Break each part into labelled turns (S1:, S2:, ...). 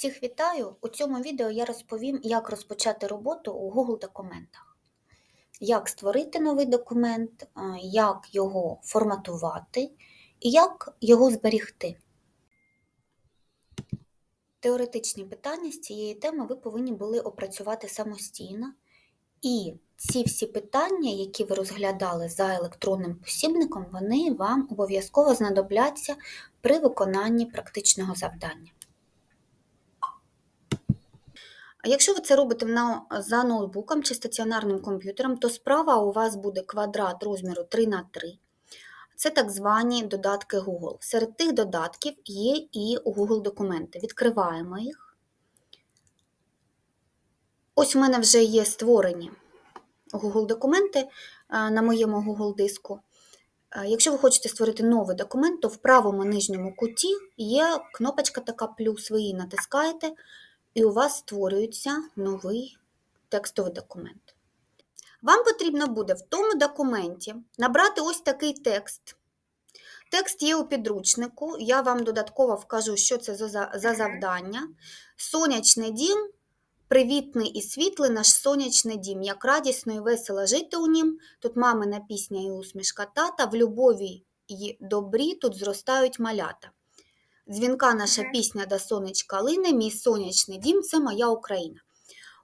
S1: Всіх вітаю! У цьому відео я розповім, як розпочати роботу у Google документах, як створити новий документ, як його форматувати і як його зберігти. Теоретичні питання з цієї теми ви повинні були опрацювати самостійно. І ці всі питання, які ви розглядали за електронним посібником, вони вам обов'язково знадобляться при виконанні практичного завдання. А якщо ви це робите за ноутбуком чи стаціонарним комп'ютером, то справа у вас буде квадрат розміру 3 на 3 Це так звані додатки Google. Серед тих додатків є і Google документи. Відкриваємо їх. Ось у мене вже є створені Google документи на моєму Google диску. Якщо ви хочете створити новий документ, то в правому нижньому куті є кнопочка така плюс, ви її натискаєте, і у вас створюється новий текстовий документ. Вам потрібно буде в тому документі набрати ось такий текст. Текст є у підручнику, я вам додатково вкажу, що це за, за- за завдання. Сонячний дім, привітний і світлий наш сонячний дім, як радісно і весело жити у нім. Тут мамина пісня і усмішка тата, в любові й добрі тут зростають малята. Дзвінка наша пісня до сонечка лине, мій сонячний дім це моя Україна.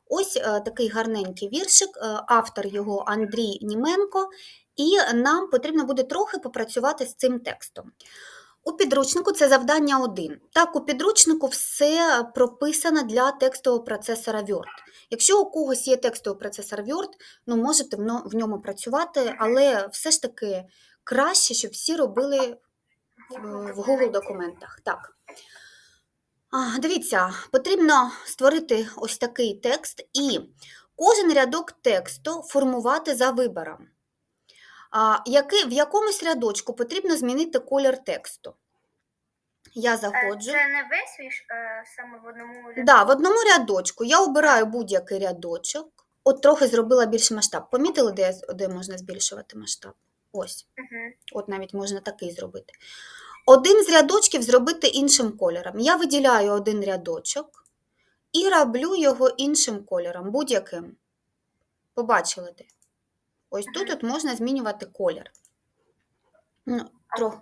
S1: Ось е, такий гарненький віршик, е, автор його Андрій Німенко, і нам потрібно буде трохи попрацювати з цим текстом. У підручнику це завдання 1. Так, у підручнику все прописано для текстового процесора Word. Якщо у когось є текстовий процесор Word, ну можете в ньому працювати, але все ж таки краще, щоб всі робили в Google документах. Так. Дивіться, потрібно створити ось такий текст і кожен рядок тексту формувати за вибором. В якомусь рядочку потрібно змінити колір тексту. Я
S2: Е,
S1: заходжу.
S2: Це не весь вірш, е, саме в одному ряду?
S1: Да, в одному рядочку я обираю будь-який рядочок. От трохи зробила більше масштаб. Помітили, де, де можна збільшувати масштаб? Ось.
S2: Мгм.
S1: От навіть можна такий зробити. Один з рядочків зробити іншим кольором. Я виділяю один рядочок і роблю його іншим кольором, будь-яким. Побачили де? Ось тут от можна змінювати колір. Ну, трохи,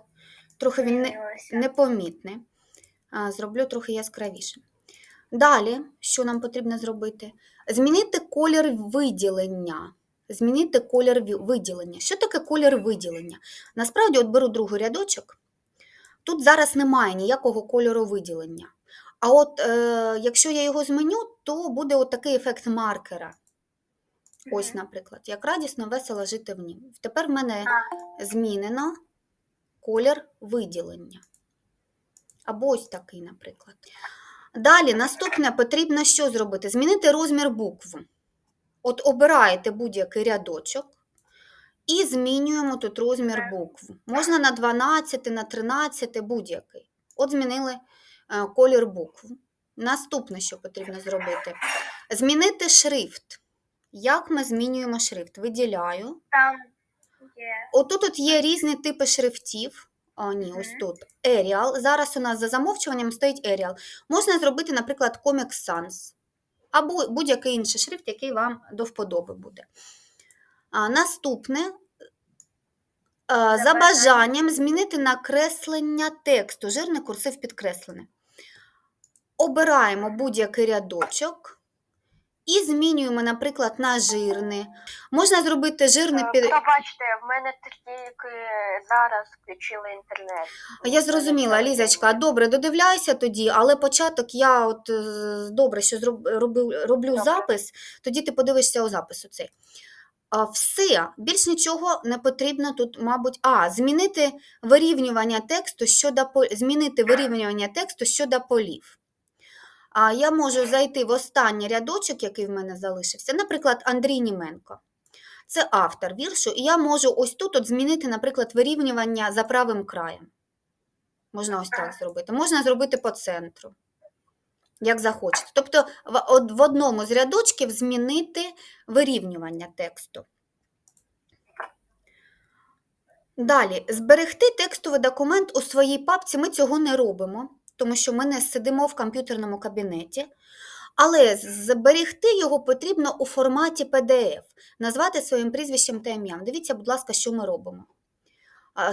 S1: трохи він не, непомітний. Зроблю трохи яскравіше. Далі, що нам потрібно зробити? Змінити колір виділення. Змінити колір виділення. Що таке колір виділення? Насправді, от беру другий рядочок. Тут зараз немає ніякого кольору виділення. А от е, якщо я його зміню, то буде от такий ефект маркера. Ось, наприклад, як радісно, весело жити в нім. Тепер в мене змінено колір виділення. Або ось такий, наприклад. Далі, наступне потрібно що зробити? Змінити розмір букв. От обираєте будь-який рядочок і змінюємо тут розмір букв. Можна на 12, на 13, будь-який. От змінили е, колір букв. Наступне, що потрібно зробити? Змінити шрифт. Як ми змінюємо шрифт? Виділяю.
S2: Там є.
S1: Отут от є різні типи шрифтів. О, ні, ось тут. Arial. Зараз у нас за замовчуванням стоїть Arial. Можна зробити, наприклад, Comic Sans. Або будь-який інший шрифт, який вам до вподоби буде. А, наступне. За
S2: За
S1: бажанням змінити накреслення тексту, жирний курсив підкреслене. Обираємо будь-який рядочок і змінюємо, наприклад, на жирне. Можна зробити жирне
S3: Е,
S1: під...
S3: Пробачте, в мене тільки зараз включили інтернет.
S1: Я зрозуміла, Лізочка, добре, додивляйся тоді, але початок я от е, добре, що зроб, роблю, роблю
S3: Добре.
S1: запис, тоді ти подивишся у запису цей. Все, більш нічого не потрібно тут, мабуть, а, змінити вирівнювання тексту щодо змінити вирівнювання тексту щодо полів. А я можу зайти в останній рядочок, який в мене залишився, наприклад, Андрій Німенко. Це автор віршу, і я можу ось тут от змінити, наприклад, вирівнювання за правим краєм. Можна ось так зробити. Можна зробити по центру, як захочете. Тобто в, од- в одному з рядочків змінити вирівнювання тексту. Далі, зберегти текстовий документ у своїй папці ми цього не робимо. тому що ми не сидимо в комп'ютерному кабінеті. Але зберегти його потрібно у форматі PDF, назвати своїм прізвищем та ім'ям. Дивіться, будь ласка, що ми робимо.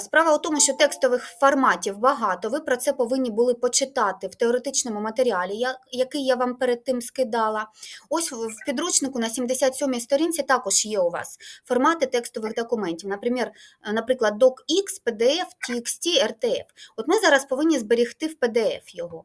S1: Справа у тому, що текстових форматів багато. Ви про це повинні були почитати в теоретичному матеріалі, який я вам перед тим скидала. Ось в підручнику на 77-й сторінці також є у вас формати текстових документів. Наприклад, е, наприклад, DocX, PDF, TXT, RTF. От ми зараз повинні зберегти в PDF його.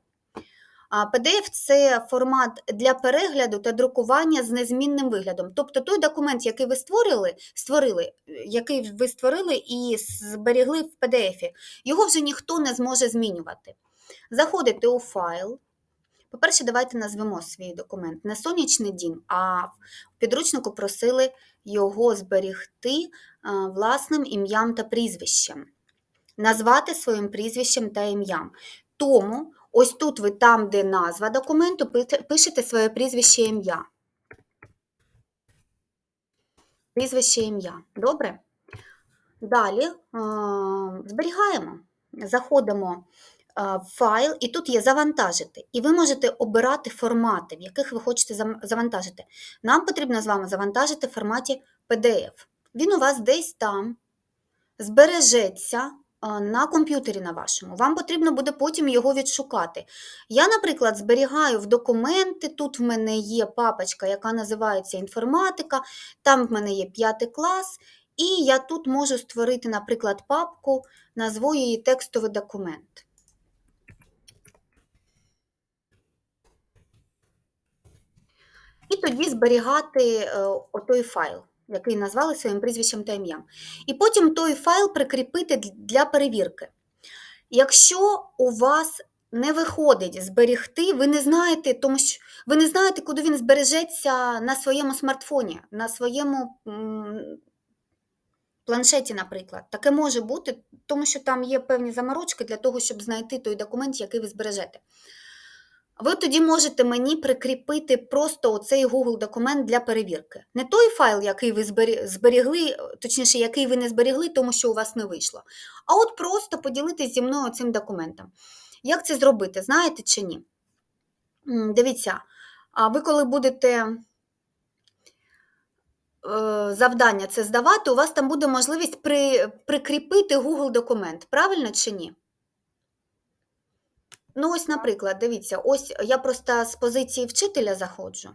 S1: А PDF – це формат для перегляду та друкування з незмінним виглядом. Тобто той документ, який ви створили, створили, який ви створили і зберігли в PDF, його вже ніхто не зможе змінювати. Заходите у файл. По-перше, давайте назвемо свій документ. Не сонячний дім, а в підручнику просили його зберігти власним ім'ям та прізвищем. Назвати своїм прізвищем та ім'ям. Тому ось тут ви там, де назва документу, пишете своє прізвище ім'я. Прізвище ім'я. Добре? Далі е, зберігаємо. Заходимо е, в файл, і тут є завантажити. І ви можете обирати формати, в яких ви хочете завантажити. Нам потрібно з вами завантажити в форматі PDF. Він у вас десь там збережеться на комп'ютері на вашому. Вам потрібно буде потім його відшукати. Я, наприклад, зберігаю в документи. Тут в мене є папочка, яка називається інформатика, там в мене є п'ятий клас, і я тут можу створити, наприклад, папку, назву її текстовий документ. І тоді зберігати е, отой файл, який назвали своїм прізвищем та ім'ям. І потім той файл прикріпити для перевірки. Якщо у вас не виходить зберігти, ви не знаєте, тому що ви не знаєте, куди він збережеться на своєму смартфоні, на своєму планшеті, наприклад. Таке може бути, тому що там є певні заморочки для того, щоб знайти той документ, який ви збережете. Ви тоді можете мені прикріпити просто оцей Google документ для перевірки. Не той файл, який ви збері- зберігли, точніше, який ви не зберігли, тому що у вас не вийшло. А от просто поділитись зі мною цим документом. Як це зробити, знаєте чи ні? Дивіться, а ви коли будете е, завдання це здавати, у вас там буде можливість при, прикріпити Google документ, правильно чи ні? Ну, ось, наприклад, дивіться, ось я просто з позиції вчителя заходжу,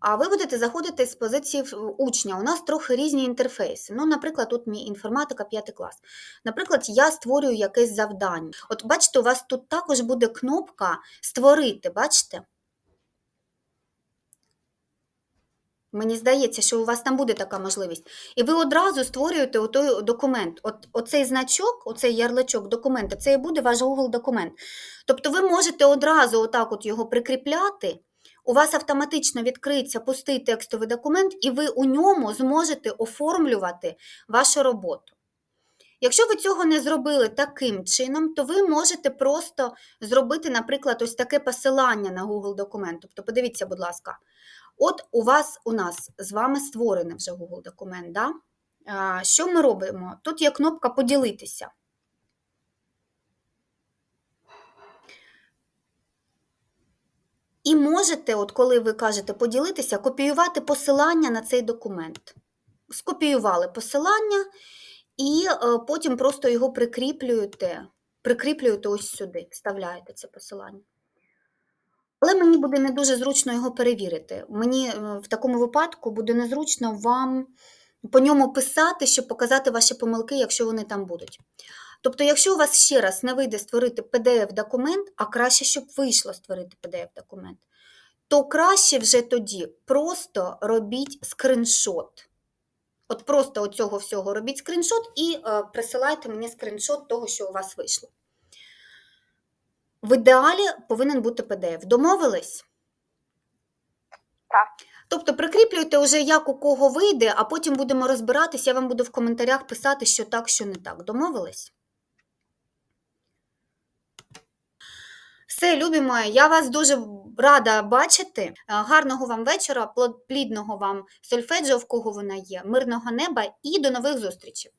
S1: а ви будете заходити з позиції учня. У нас трохи різні інтерфейси. Ну, наприклад, тут мій інформатика 5 клас. Наприклад, я створюю якесь завдання. От бачите, у вас тут також буде кнопка Створити, бачите? Мені здається, що у вас там буде така можливість. І ви одразу створюєте отой документ. От, оцей значок, оцей ярличок документа, це і буде ваш Google документ. Тобто ви можете одразу отак от його прикріпляти, у вас автоматично відкриється пустий текстовий документ, і ви у ньому зможете оформлювати вашу роботу. Якщо ви цього не зробили таким чином, то ви можете просто зробити, наприклад, ось таке посилання на Google документ. Тобто, подивіться, будь ласка, от у вас у нас з вами створений вже Google документ. Да? Що ми робимо? Тут є кнопка Поділитися. І можете, от коли ви кажете поділитися, копіювати посилання на цей документ. Скопіювали посилання і е, потім просто його прикріплюєте, прикріплюєте ось сюди, вставляєте це посилання. Але мені буде не дуже зручно його перевірити. Мені е, в такому випадку буде незручно вам по ньому писати, щоб показати ваші помилки, якщо вони там будуть. Тобто, якщо у вас ще раз не вийде створити PDF-документ, а краще, щоб вийшло створити PDF-документ, то краще вже тоді просто робіть скриншот. От просто оцього всього робіть скриншот і е, присилайте мені скриншот того, що у вас вийшло. В ідеалі повинен бути PDF. Домовились?
S3: Так.
S1: Тобто прикріплюйте вже як у кого вийде, а потім будемо розбиратися, я вам буду в коментарях писати, що так, що не так. Домовились? Все, любі мої, я вас дуже рада бачити. Е, Гарного вам вечора, плідного вам сольфеджіо, в кого вона є, мирного неба і до нових зустрічей.